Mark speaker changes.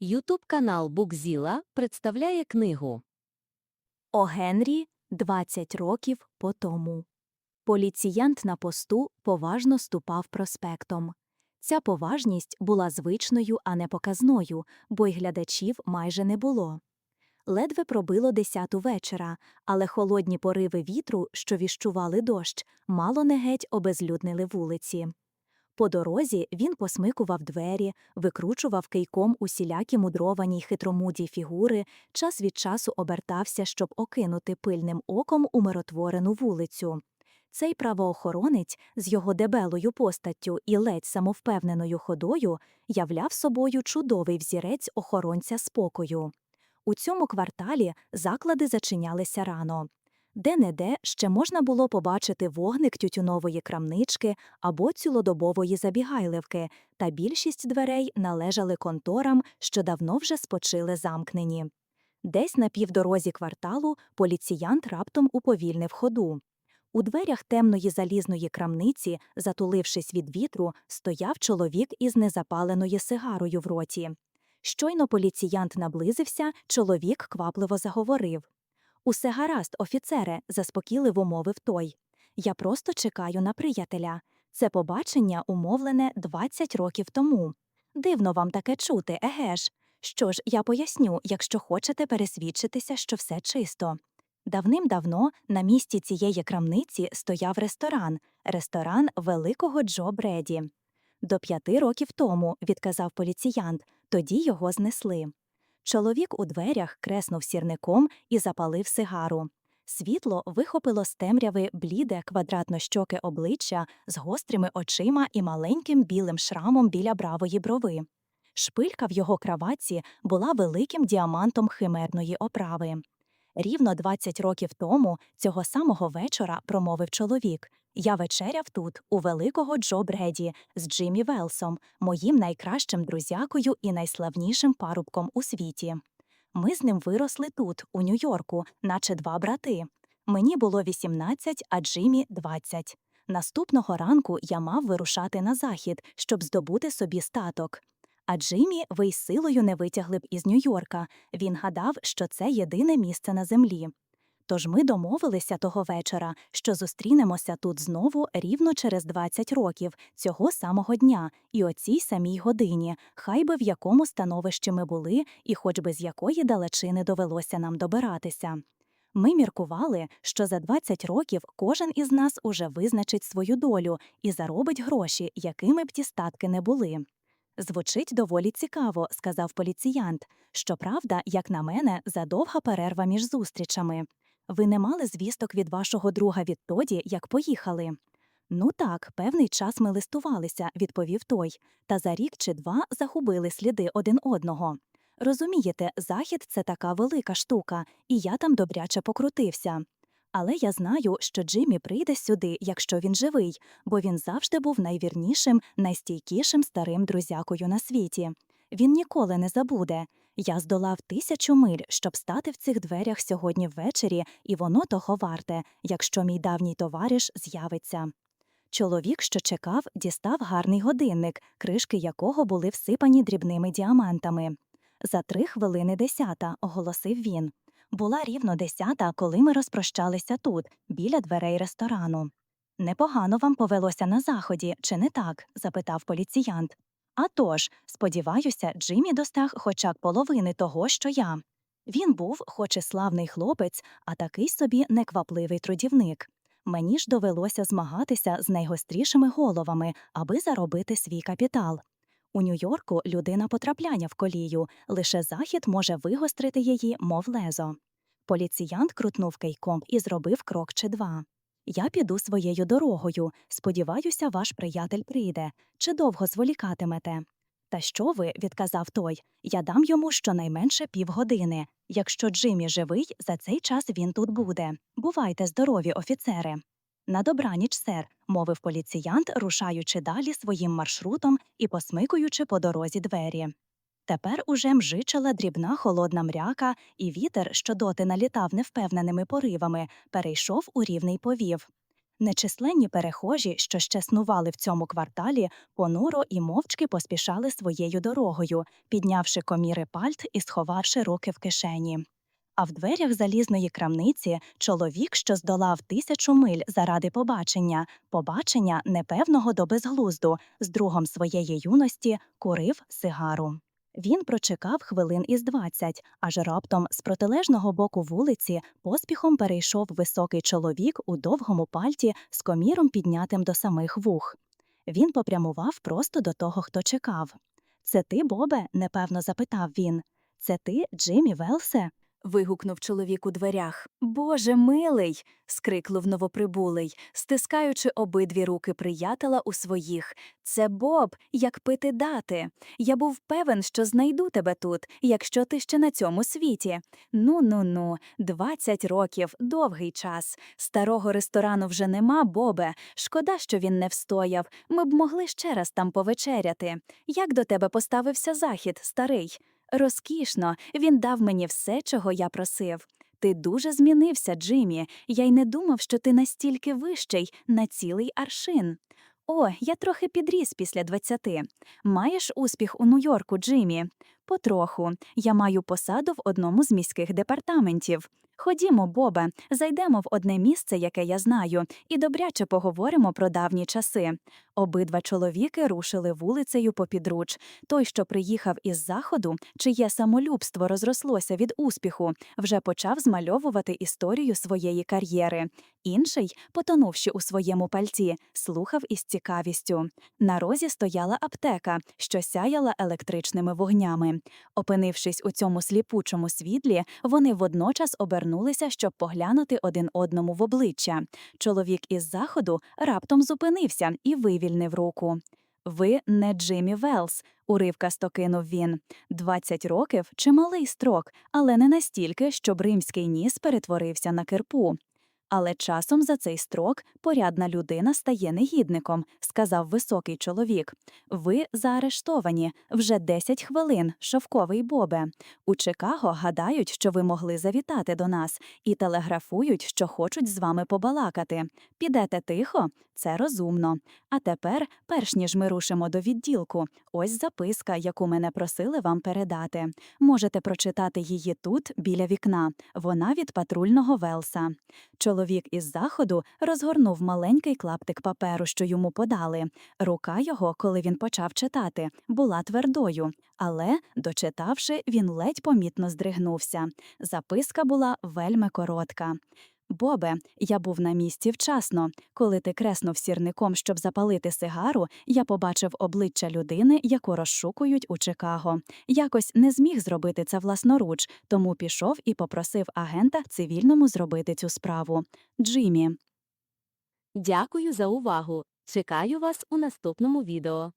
Speaker 1: Ютуб канал Букзіла представляє книгу
Speaker 2: О Генрі 20 років по тому. Поліціянт на посту поважно ступав проспектом. Ця поважність була звичною, а не показною, бо й глядачів майже не було. Ледве пробило десяту вечора, але холодні пориви вітру, що віщували дощ, мало не геть обезлюднили вулиці. По дорозі він посмикував двері, викручував кийком усілякі мудровані й хитромуді фігури, час від часу обертався, щоб окинути пильним оком умиротворену вулицю. Цей правоохоронець з його дебелою постаттю і ледь самовпевненою ходою являв собою чудовий взірець охоронця спокою. У цьому кварталі заклади зачинялися рано. Де-не-де ще можна було побачити вогник тютюнової крамнички або цілодобової забігайливки, та більшість дверей належали конторам, що давно вже спочили замкнені. Десь на півдорозі кварталу поліціянт раптом уповільнив ходу. У дверях темної залізної крамниці, затулившись від вітру, стояв чоловік із незапаленою сигарою в роті. Щойно поліціянт наблизився, чоловік квапливо заговорив. Усе гаразд, офіцере, заспокійливо мовив той. Я просто чекаю на приятеля. Це побачення умовлене 20 років тому. Дивно вам таке чути, еге ж. Що ж, я поясню, якщо хочете пересвідчитися, що все чисто. Давним-давно на місці цієї крамниці стояв ресторан, ресторан великого Джо Бреді. До п'яти років тому, відказав поліціянт, тоді його знесли. Чоловік у дверях креснув сірником і запалив сигару. Світло вихопило з темряви бліде квадратно-щоке обличчя з гострими очима і маленьким білим шрамом біля бравої брови. Шпилька в його краватці була великим діамантом химерної оправи. Рівно 20 років тому, цього самого вечора, промовив чоловік, я вечеряв тут, у великого Джо Бреді, з Джиммі Велсом, моїм найкращим друзякою і найславнішим парубком у світі. Ми з ним виросли тут, у Нью-Йорку, наче два брати. Мені було 18, а Джиммі – 20. Наступного ранку я мав вирушати на захід, щоб здобути собі статок. А Джиммі ви й силою не витягли б із Нью-Йорка. Він гадав, що це єдине місце на землі. Тож ми домовилися того вечора, що зустрінемося тут знову рівно через 20 років, цього самого дня, і о цій самій годині, хай би в якому становищі ми були, і хоч би з якої далечини довелося нам добиратися. Ми міркували, що за 20 років кожен із нас уже визначить свою долю і заробить гроші, якими б ті статки не були. Звучить доволі цікаво, сказав поліціянт. Щоправда, як на мене, задовга перерва між зустрічами. Ви не мали звісток від вашого друга відтоді, як поїхали? Ну так, певний час ми листувалися, відповів той, та за рік чи два загубили сліди один одного. Розумієте, захід це така велика штука, і я там добряче покрутився. Але я знаю, що Джиммі прийде сюди, якщо він живий, бо він завжди був найвірнішим, найстійкішим старим друзякою на світі. Він ніколи не забуде. Я здолав тисячу миль, щоб стати в цих дверях сьогодні ввечері, і воно того варте, якщо мій давній товариш з'явиться. Чоловік, що чекав, дістав гарний годинник, кришки якого були всипані дрібними діамантами. За три хвилини десята, оголосив він. Була рівно десята, коли ми розпрощалися тут, біля дверей ресторану. Непогано вам повелося на заході, чи не так? запитав поліціянт. «А тож, сподіваюся, Джиммі достаг хоча б половини того, що я. Він був, хоч і славний хлопець, а такий собі неквапливий трудівник. Мені ж довелося змагатися з найгострішими головами, аби заробити свій капітал. У Нью-Йорку людина потрапляння в колію, лише захід може вигострити її, мов лезо. Поліціянт крутнув кийком і зробив крок чи два. Я піду своєю дорогою. Сподіваюся, ваш приятель прийде. Чи довго зволікатимете? Та що ви, відказав той, я дам йому щонайменше півгодини. Якщо Джиммі живий, за цей час він тут буде. Бувайте здорові, офіцери. На добраніч, сер, мовив поліціянт, рушаючи далі своїм маршрутом і посмикуючи по дорозі двері. Тепер уже мжичала дрібна холодна мряка, і вітер, що доти налітав невпевненими поривами, перейшов у рівний повів.
Speaker 3: Нечисленні перехожі, що ще снували в цьому кварталі, понуро і мовчки поспішали своєю дорогою, піднявши коміри пальт і сховавши руки в кишені. А в дверях залізної крамниці чоловік, що здолав тисячу миль заради побачення, побачення непевного до безглузду, з другом своєї юності курив сигару. Він прочекав хвилин із двадцять, аж раптом з протилежного боку вулиці поспіхом перейшов високий чоловік у довгому пальті з коміром піднятим до самих вух. Він попрямував просто до того, хто чекав. Це ти, Бобе? непевно запитав він. Це ти, Джиммі Велсе?
Speaker 2: Вигукнув чоловік у дверях. Боже милий. скриклив новоприбулий, стискаючи обидві руки приятеля у своїх. Це Боб, як пити дати. Я був певен, що знайду тебе тут, якщо ти ще на цьому світі. Ну ну ну, двадцять років, довгий час. Старого ресторану вже нема, Бобе. Шкода, що він не встояв. Ми б могли ще раз там повечеряти. Як до тебе поставився захід, старий? Розкішно, він дав мені все, чого я просив. Ти дуже змінився, Джиммі. Я й не думав, що ти настільки вищий на цілий аршин. О, я трохи підріс після двадцяти. Маєш успіх у Нью-Йорку, Джиммі? Потроху. Я маю посаду в одному з міських департаментів. Ходімо, Бобе, зайдемо в одне місце, яке я знаю, і добряче поговоримо про давні часи. Обидва чоловіки рушили вулицею попідруч. Той, що приїхав із заходу, чиє самолюбство розрослося від успіху, вже почав змальовувати історію своєї кар'єри. Інший, потонувши у своєму пальці, слухав із цікавістю. На розі стояла аптека, що сяяла електричними вогнями. Опинившись у цьому сліпучому світлі, вони водночас обернулися, щоб поглянути один одному в обличчя. Чоловік із заходу раптом зупинився і вивільнив руку. Ви не Джиммі Велс, уривкасто кинув він. Двадцять років чималий строк, але не настільки, щоб римський ніс перетворився на кирпу. Але часом за цей строк порядна людина стає негідником, сказав високий чоловік. Ви заарештовані вже 10 хвилин, шовковий Бобе. У Чикаго гадають, що ви могли завітати до нас, і телеграфують, що хочуть з вами побалакати. Підете тихо? Це розумно. А тепер, перш ніж ми рушимо до відділку, ось записка, яку мене просили вам передати. Можете прочитати її тут, біля вікна. Вона від патрульного Велса. Чоловік із заходу розгорнув маленький клаптик паперу, що йому подали. Рука його, коли він почав читати, була твердою, але, дочитавши, він ледь помітно здригнувся. Записка була вельми коротка. Бобе, я був на місці вчасно. Коли ти креснув сірником, щоб запалити сигару, я побачив обличчя людини, яку розшукують у Чикаго. Якось не зміг зробити це власноруч, тому пішов і попросив агента цивільному зробити цю справу. Джиммі.
Speaker 1: Дякую за увагу. Чекаю вас у наступному відео.